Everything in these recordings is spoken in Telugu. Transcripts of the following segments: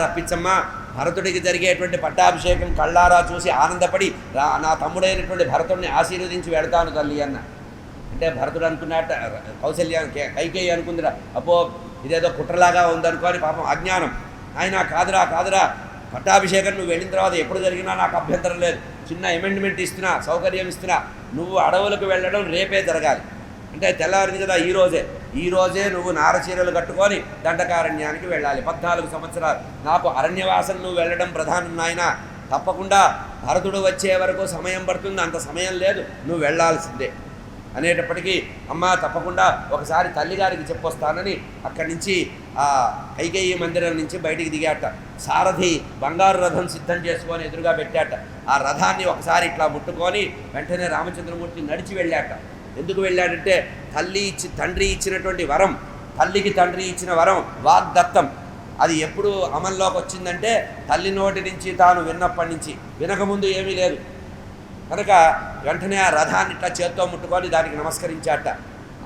రప్పించమ్మా. భరతుడికి జరిగేటువంటి పట్టాభిషేకం కళ్ళారా చూసి ఆనందపడి రా నా తమ్ముడైనటువంటి భరతుడిని ఆశీర్వదించి వెళతాను తల్లి అన్న. అంటే భరతుడు అనుకున్నట్ట కౌశల్య కైకేయి అనుకుందిరా. అపో ఇదేదో కుట్రలాగా ఉందనుకోని పాపం అజ్ఞానం. ఆయన కాదురా కాదురా. పట్టాభిషేకం నువ్వు వెళ్ళిన తర్వాత ఎప్పుడు జరిగినా నాకు అభ్యంతరం లేదు. చిన్న అమెండ్మెంట్ ఇస్తున్నా సౌకర్యం ఇస్తున్నా. నువ్వు అడవులకు వెళ్ళడం రేపే జరగాలి. అంటే తెల్లారింది కదా ఈరోజే ఈరోజే నువ్వు నారచీరలు కట్టుకొని దండకారణ్యానికి వెళ్ళాలి. పద్నాలుగు సంవత్సరాలు. నాకు అరణ్యవాసం నువ్వు వెళ్ళడం ప్రధానం నాయన. తప్పకుండా భరతుడు వచ్చే వరకు సమయం పడుతుంది. అంత సమయం లేదు. నువ్వు వెళ్ళాల్సిందే. అనేటప్పటికీ అమ్మ తప్పకుండా ఒకసారి తల్లిగారికి చెప్పొస్తానని అక్కడి నుంచి ఆ కైకేయి మందిరం నుంచి బయటికి దిగాట. సారథి బంగారు రథం సిద్ధం చేసుకొని ఎదురుగా పెట్టాట. ఆ రథాన్ని ఒకసారి ఇట్లా ముట్టుకొని వెంటనే రామచంద్రమూర్తి నడిచి వెళ్ళాట. ఎందుకు వెళ్ళాడంటే తల్లి ఇచ్చి తండ్రి ఇచ్చినటువంటి వరం తల్లికి తండ్రి ఇచ్చిన వరం వాగ్దత్తం. అది ఎప్పుడు అమల్లోకి వచ్చిందంటే తల్లి నోటి నుంచి తాను విన్నప్పటి నుంచి. వినకముందు ఏమీ లేదు. కనుక వెంటనే ఆ రథాన్ని ఇట్లా చేత్తో ముట్టుకొని దానికి నమస్కరించాట.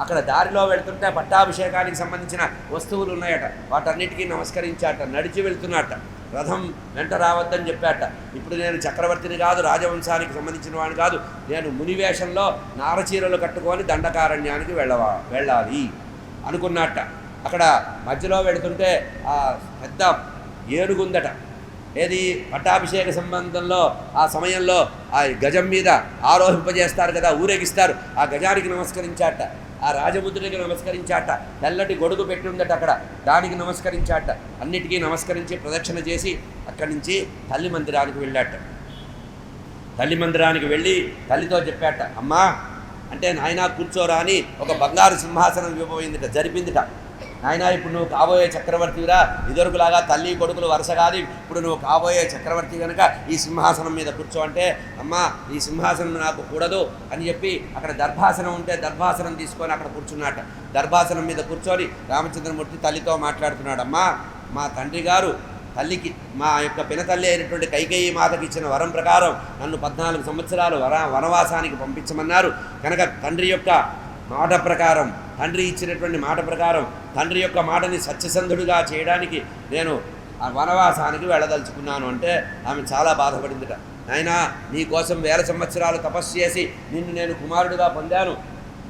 అక్కడ దారిలో వెళ్తుంటే పట్టాభిషేకానికి సంబంధించిన వస్తువులు ఉన్నాయట. వాటన్నిటికీ నమస్కరించాట నడిచి వెళ్తున్నట్ట రథం వెంట రావద్దని చెప్పాట. ఇప్పుడు నేను చక్రవర్తిని కాదు రాజవంశానికి సంబంధించిన వాడిని కాదు. నేను మునివేషంలో నారచీరలు కట్టుకొని దండకారణ్యానికి వెళ్ళవా వెళ్ళాలి అనుకున్నట్ట అక్కడ మధ్యలో వెళుతుంటే ఆ పెద్ద ఏనుగుందట. ఏది? పట్టాభిషేక సంబంధంలో ఆ సమయంలో ఆ గజం మీద ఆరోహింపజేస్తారు కదా ఊరేగిస్తారు. ఆ గజానికి నమస్కరించాట. ఆ రాజముద్రికి నమస్కరించాట. తెల్లటి గొడుగు పెట్టి ఉందట అక్కడ. దానికి నమస్కరించాట. అన్నిటికీ నమస్కరించి ప్రదక్షిణ చేసి అక్కడి నుంచి తల్లి మందిరానికి వెళ్ళాట. తల్లి మందిరానికి వెళ్ళి తల్లితో చెప్పాట అమ్మా అంటే నాయనా కూర్చోరా అని ఒక బంగారు సింహాసనం ఇవ్వబోయిందిట జరిపిందిట. ఆయన ఇప్పుడు నువ్వు కాబోయే చక్రవర్తివిరా. ఇదివరకులాగా తల్లి కొడుకులు వరుస కాదు. ఇప్పుడు నువ్వు కాబోయే చక్రవర్తి కనుక ఈ సింహాసనం మీద కూర్చో అంటే అమ్మా ఈ సింహాసనం నాకు కూడదు అని చెప్పి అక్కడ దర్భాసనం ఉంటే దర్భాసనం తీసుకొని అక్కడ కూర్చున్నాట. దర్భాసనం మీద కూర్చొని రామచంద్రమూర్తి తల్లితో మాట్లాడుతున్నాడు. అమ్మా మా తండ్రి గారు తల్లికి మా యొక్క పినతల్లి అయినటువంటి కైకేయి మాతకి ఇచ్చిన వరం ప్రకారం నన్ను పద్నాలుగు సంవత్సరాలు వర వనవాసానికి పంపించమన్నారు. కనుక తండ్రి యొక్క మాట ప్రకారం తండ్రి ఇచ్చినటువంటి మాట ప్రకారం తండ్రి యొక్క మాటని సత్యసంధుడిగా చేయడానికి నేను ఆ వనవాసానికి వెళ్ళదలుచుకున్నాను అంటే ఆమె చాలా బాధపడిందిట. నాయనా నీకోసం వేల సంవత్సరాలు తపస్సు చేసి నిన్ను నేను కుమారుడిగా పొందాను.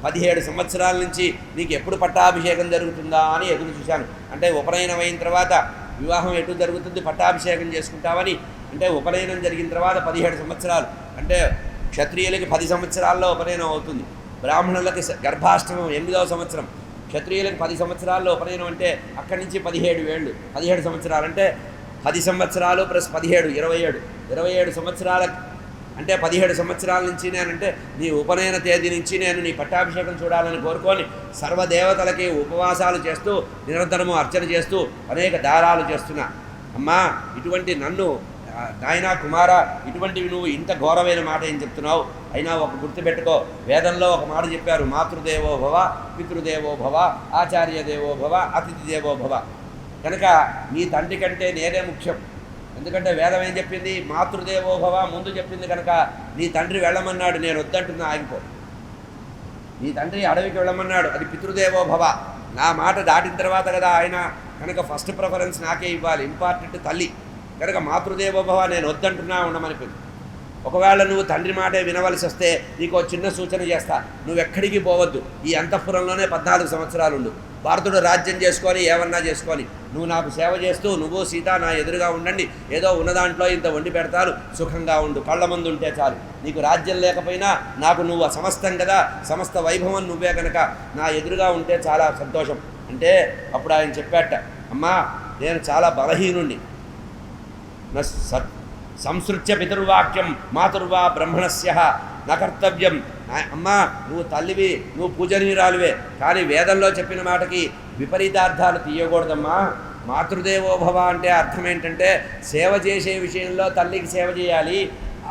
పదిహేడు సంవత్సరాల నుంచి నీకు ఎప్పుడు పట్టాభిషేకం జరుగుతుందా? అని ఎదురు చూశాను. అంటే ఉపనయనం అయిన తర్వాత వివాహం ఎటు జరుగుతుంది పట్టాభిషేకం చేసుకుంటామని అంటే ఉపనయనం జరిగిన తర్వాత పదిహేడు సంవత్సరాలు. అంటే క్షత్రియులకి పది సంవత్సరాల్లో ఉపనయనం అవుతుంది. బ్రాహ్మణులకి గర్భాష్టమం ఎనిమిదవ సంవత్సరం. క్షత్రియులకు పది సంవత్సరాల్లో ఉపనయనం అంటే అక్కడి నుంచి పదిహేడు ఏళ్ళు పదిహేడు సంవత్సరాలు అంటే పది సంవత్సరాలు ప్లస్ పదిహేడు ఇరవై ఏడు. ఇరవై ఏడు సంవత్సరాల అంటే పదిహేడు సంవత్సరాల నుంచి నేనంటే నీ ఉపనయన తేదీ నుంచి నేను నీ పట్టాభిషేకం చూడాలని కోరుకొని సర్వదేవతలకి ఉపవాసాలు చేస్తూ నిరంతరము అర్చన చేస్తూ అనేక దారాలు చేస్తున్నా. అమ్మా ఇటువంటి నన్ను నాయనా కుమార ఇటువంటివి నువ్వు ఇంత ఘోరమైన మాట ఏం చెప్తున్నావు? అయినా ఒక గుర్తుపెట్టుకో వేదంలో ఒక మాట చెప్పారు మాతృదేవో భవ పితృదేవో భవ ఆచార్య దేవో భవ అతిథి దేవో భవ. కనుక నీ తండ్రి కంటే నేనే ముఖ్యం. ఎందుకంటే వేదం ఏం చెప్పింది? మాతృదేవో భవ ముందు చెప్పింది కనుక నీ తండ్రి వెళ్ళమన్నాడు నేను వద్దంటున్నా ఆగిపో. నీ తండ్రి అడవికి వెళ్ళమన్నాడు అది పితృదేవో భవ. నా మాట దాటిన తర్వాత కదా ఆయన కనుక ఫస్ట్ ప్రిఫరెన్స్ నాకే ఇవ్వాలి ఇంపార్టెంట్ తల్లి. కనుక మాతృదేవోభవ నేను వద్దంటున్నా ఉండమనిపింది. ఒకవేళ నువ్వు తండ్రి మాటే వినవలసి వస్తే నీకు ఒక చిన్న సూచన చేస్తా. నువ్వు ఎక్కడికి పోవద్దు. ఈ అంతఃపురంలోనే పద్నాలుగు సంవత్సరాలు ఉండు భారతుడు రాజ్యం చేసుకొని ఏమన్నా చేసుకొని నువ్వు నాకు సేవ చేస్తూ నువ్వు సీత నా ఎదురుగా ఉండండి. ఏదో ఉన్నదాంట్లో ఇంత వండి పెడతారు సుఖంగా ఉండు. కళ్ళ ముందు ఉంటే చాలు. నీకు రాజ్యం లేకపోయినా నాకు నువ్వు సమస్తం కదా. సమస్త వైభవం నువ్వే కనుక నా ఎదురుగా ఉంటే చాలా సంతోషం. అంటే అప్పుడు ఆయన చెప్పాట అమ్మా నేను చాలా బలహీనుణ్ణి. న సత్ సంసృత్య పితృవాక్యం మాతుర్వా బ్రహ్మణస్య నా కర్తవ్యం. అమ్మా నువ్వు తల్లివి నువ్వు పూజనీయురాలువే. కానీ వేదంలో చెప్పిన మాటకి విపరీతార్థాలు తీయకూడదమ్మా. మాతృదేవో భవ అంటే అర్థం ఏంటంటే సేవ చేసే విషయంలో తల్లికి సేవ చేయాలి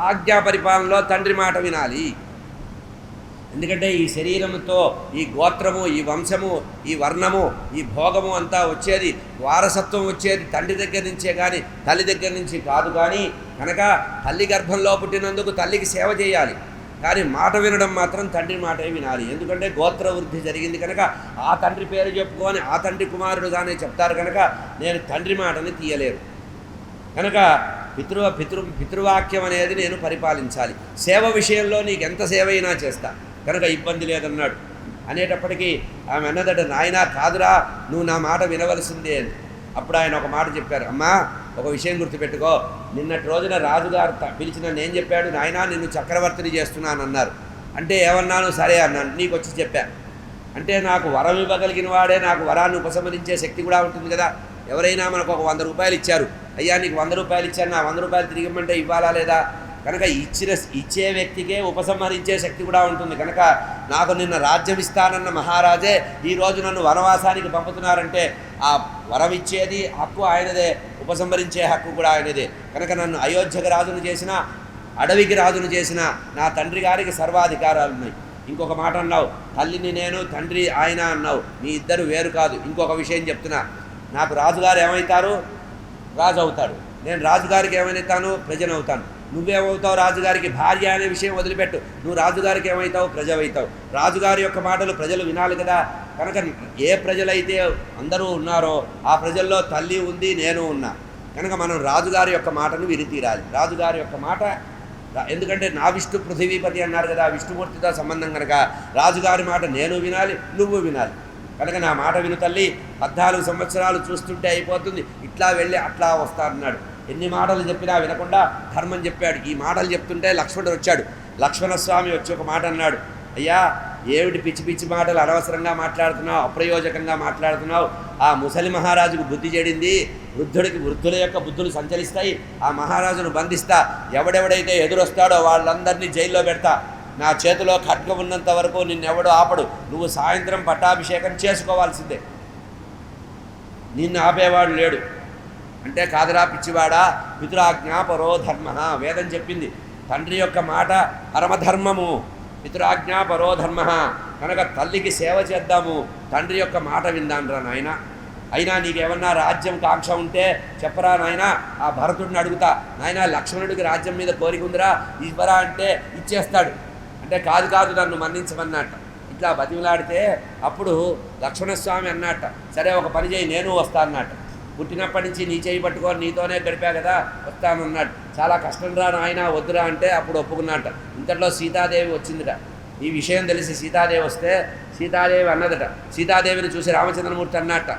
ఆజ్ఞా పరిపాలనలో తండ్రి మాట వినాలి. ఎందుకంటే ఈ శరీరముతో ఈ గోత్రము ఈ వంశము ఈ వర్ణము ఈ భోగము అంతా వచ్చేది వారసత్వం వచ్చేది తండ్రి దగ్గర నుంచే కానీ తల్లి దగ్గర నుంచి కాదు కానీ కనుక తల్లి గర్భంలో పుట్టినందుకు తల్లికి సేవ చేయాలి. కానీ మాట వినడం మాత్రం తండ్రి మాటే వినాలి. ఎందుకంటే గోత్ర వృద్ధి జరిగింది కనుక ఆ తండ్రి పేరు చెప్పుకొని ఆ తండ్రి కుమారుడుగానే చెప్తారు కనుక నేను తండ్రి మాటని తీయలేరు కనుక పితృ పితృ పితృవాక్యం అనేది నేను పరిపాలించాలి. సేవ విషయంలో నీకు ఎంత సేవ అయినా చేస్తా. కనుక ఇబ్బంది లేదన్నాడు. అనేటప్పటికీ ఆమె అన్నదట నాయనా కాదురా నువ్వు నా మాట వినవలసిందే అని. అప్పుడు ఆయన ఒక మాట చెప్పారు అమ్మా ఒక విషయం గుర్తుపెట్టుకో. నిన్నటి రోజున రాజుగారు త- పిలిచి నన్ను ఏం చెప్పాడు నాయనా నిన్ను చక్రవర్తిని చేస్తున్నాను అన్నారు అంటే ఏమన్నాను? సరే అన్నాను నీకు వచ్చి చెప్పా. అంటే నాకు వరం ఇవ్వగలిగిన వాడే నాకు వరాన్ని ఉపసంహరించే శక్తి కూడా ఉంటుంది కదా. ఎవరైనా మనకు ఒక వంద రూపాయలు ఇచ్చారు. అయ్యా నీకు వంద రూపాయలు ఇచ్చాను నా వంద రూపాయలు తిరిగమంటే ఇవ్వాలా లేదా? కనుక ఇచ్చిన ఇచ్చే వ్యక్తికే ఉపసంహరించే శక్తి కూడా ఉంటుంది. కనుక నాకు నిన్న రాజ్యం ఇస్తానన్న మహారాజే ఈ రోజు నన్ను వనవాసానికి పంపుతున్నారంటే ఆ వరం ఇచ్చేది హక్కు ఆయనదే. ఉపసంహరించే హక్కు కూడా ఆయనదే. కనుక నన్ను అయోధ్యకు రాజును చేసిన అడవికి రాజును చేసిన నా తండ్రి గారికి సర్వాధికారాలు ఉన్నాయి. ఇంకొక మాట అన్నావు తల్లిని నేను తండ్రి ఆయన అన్నావు. మీ ఇద్దరు వేరు కాదు. ఇంకొక విషయం చెప్తున్నా. నాకు రాజుగారు ఏమవుతారు రాజు అవుతాడు. నేను రాజుగారికి ఏమైతాను? ప్రజనవుతాను. నువ్వేమవుతావు రాజుగారికి భార్య అనే విషయం వదిలిపెట్టు. నువ్వు రాజుగారికి ఏమవుతావు? ప్రజవైతావు రాజుగారి యొక్క మాటలు ప్రజలు వినాలి కదా. కనుక ఏ ప్రజలైతే అందరూ ఉన్నారో ఆ ప్రజల్లో తల్లి ఉంది నేను ఉన్నా. కనుక మనం రాజుగారి యొక్క మాటను విరితీరాలి. రాజుగారి యొక్క మాట రా- ఎందుకంటే నా విష్ణు పృథివీపతి అన్నారు కదా విష్ణుమూర్తితో సంబంధం కనుక రాజుగారి మాట నేను వినాలి నువ్వు వినాలి. కనుక నా మాట విను తల్లి. పద్నాలుగు సంవత్సరాలు చూస్తుంటే అయిపోతుంది. ఇట్లా వెళ్ళి అట్లా వస్తా అన్నాడు. ఎన్ని మాటలు చెప్పినా వినకుండా ధర్మం చెప్పాడు. ఈ మాటలు చెప్తుంటే లక్ష్మణుడు వచ్చాడు. లక్ష్మణస్వామి వచ్చి ఒక మాట అన్నాడు. అయ్యా ఏమిటి పిచ్చి పిచ్చి మాటలు అనవసరంగా మాట్లాడుతున్నావు అప్రయోజకంగా మాట్లాడుతున్నావు? ఆ ముసలి మహారాజుకు బుద్ధి చెడింది. వృద్ధుడికి వృద్ధుల యొక్క బుద్ధులు సంచరిస్తాయి. ఆ మహారాజును బంధిస్తా. ఎవడెవడైతే ఎదురొస్తాడో వాళ్ళందరినీ జైల్లో పెడతా. నా చేతిలో ఖడ్గం ఉన్నంత వరకు నిన్నెవడు ఆపడు. నువ్వు సాయంత్రం పట్టాభిషేకం చేసుకోవాల్సిందే. నిన్ను ఆపేవాడు లేడు. అంటే కాదురా పిచ్చివాడా పితురాజ్ఞా పరో ధర్మ వేదం చెప్పింది. తండ్రి యొక్క మాట పరమధర్మము పితురాజ్ఞా పరో ధర్మ కనుక తల్లికి సేవ చేద్దాము తండ్రి యొక్క మాట విందాన్రా నాయన. అయినా నీకేమన్నా రాజ్యం కాంక్ష ఉంటే చెప్పరా నాయన. ఆ భరతుడిని అడుగుతా నాయన లక్ష్మణుడికి రాజ్యం మీద కోరిక ఉందిరా? ఇవ్వరా అంటే ఇచ్చేస్తాడు. అంటే కాదు కాదు నన్ను మన్నించమన్నట్ట ఇట్లా బతిమలాడితే అప్పుడు లక్ష్మణస్వామి అన్నట్ట సరే ఒక పని చేయి నేను వస్తా అన్నట్ట పుట్టినప్పటి నుంచి నీ చేయి పట్టుకొని నీతోనే గడిపా కదా వస్తానన్నాడు. చాలా కష్టం రా నాయన వద్దురా అంటే అప్పుడు ఒప్పుకున్నట్ట ఇంతలో సీతాదేవి వచ్చిందిట. ఈ విషయం తెలిసి సీతాదేవి వస్తే సీతాదేవి అన్నదట. సీతాదేవిని చూసి రామచంద్రమూర్తి అన్నట్ట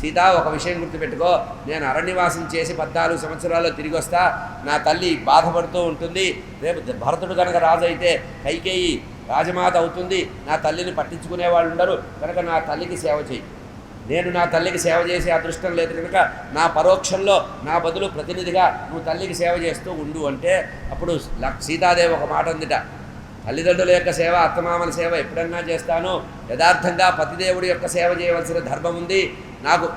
సీత ఒక విషయం గుర్తుపెట్టుకో. నేను అరణ్యవాసం చేసి పద్నాలుగు సంవత్సరాల్లో తిరిగి వస్తా. నా తల్లి బాధపడుతూ ఉంటుంది. రేపు భరతుడు కనుక రాజు అయితే కైకేయి రాజమాత అవుతుంది. నా తల్లిని పట్టించుకునే వాళ్ళు ఉండరు. కనుక నా తల్లికి సేవ చేయి నేను నా తల్లికి సేవ చేసే అదృష్టం లేదు కనుక నా పరోక్షంలో నా బదులు ప్రతినిధిగా నువ్వు తల్లికి సేవ చేస్తూ ఉండు అంటే అప్పుడు సీతాదేవి ఒక మాట ఉందిట. తల్లిదండ్రుల యొక్క సేవ అత్తమామల సేవ ఎప్పుడన్నా చేస్తాను. యథార్థంగా పతిదేవుడి యొక్క సేవ చేయవలసిన ధర్మం ఉంది. నాకు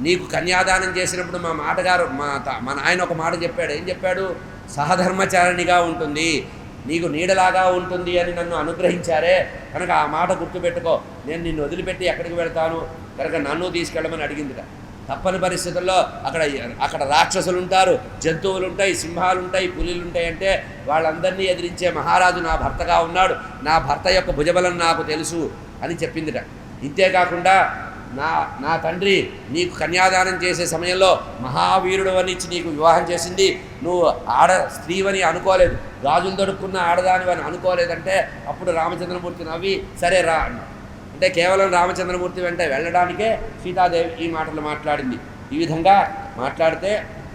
నీకు కన్యాదానం చేసినప్పుడు మా మాటగారు మా త- మా నాయన ఒక మాట చెప్పాడు. ఏం చెప్పాడు? సహధర్మచారిణిగా ఉంటుంది. నీకు నీడలాగా ఉంటుంది అని నన్ను అనుగ్రహించారే. కనుక ఆ మాట గుర్తుపెట్టుకో. నేను నిన్ను వదిలిపెట్టి ఎక్కడికి వెళ్తాను? కనుక నన్ను తీసుకెళ్ళమని అడిగిందిట. తప్పని పరిస్థితుల్లో అక్కడ అక్కడ రాక్షసులు ఉంటారు జంతువులు ఉంటాయి సింహాలు ఉంటాయి పులిలు ఉంటాయి అంటే వాళ్ళందరినీ ఎదిరించే మహారాజు నా భర్తగా ఉన్నాడు. నా భర్త యొక్క భుజబలం నాకు తెలుసు అని చెప్పిందిట. ఇంతేకాకుండా నా నా తండ్రి నీకు కన్యాదానం చేసే సమయంలో మహావీరుడు అనిచ్చి నీకు వివాహం చేసింది. నువ్వు ఆడ స్త్రీవని అనుకోలేదు. గాజులు దొడుక్కున్న ఆడదానివని అనుకోలేదంటే అప్పుడు రామచంద్రమూర్తి నవ్వి సరే రా అన్నాడు. అంటే కేవలం రామచంద్రమూర్తి వెంట వెళ్ళడానికే సీతాదేవి ఈ మాటలు మాట్లాడింది. ఈ విధంగా మాట్లాడితే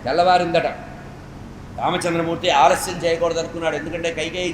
తెల్లవారిందట రామచంద్రమూర్తి ఆలస్యం చేయకూడదు అనుకున్నాడు ఎందుకంటే కైకేయి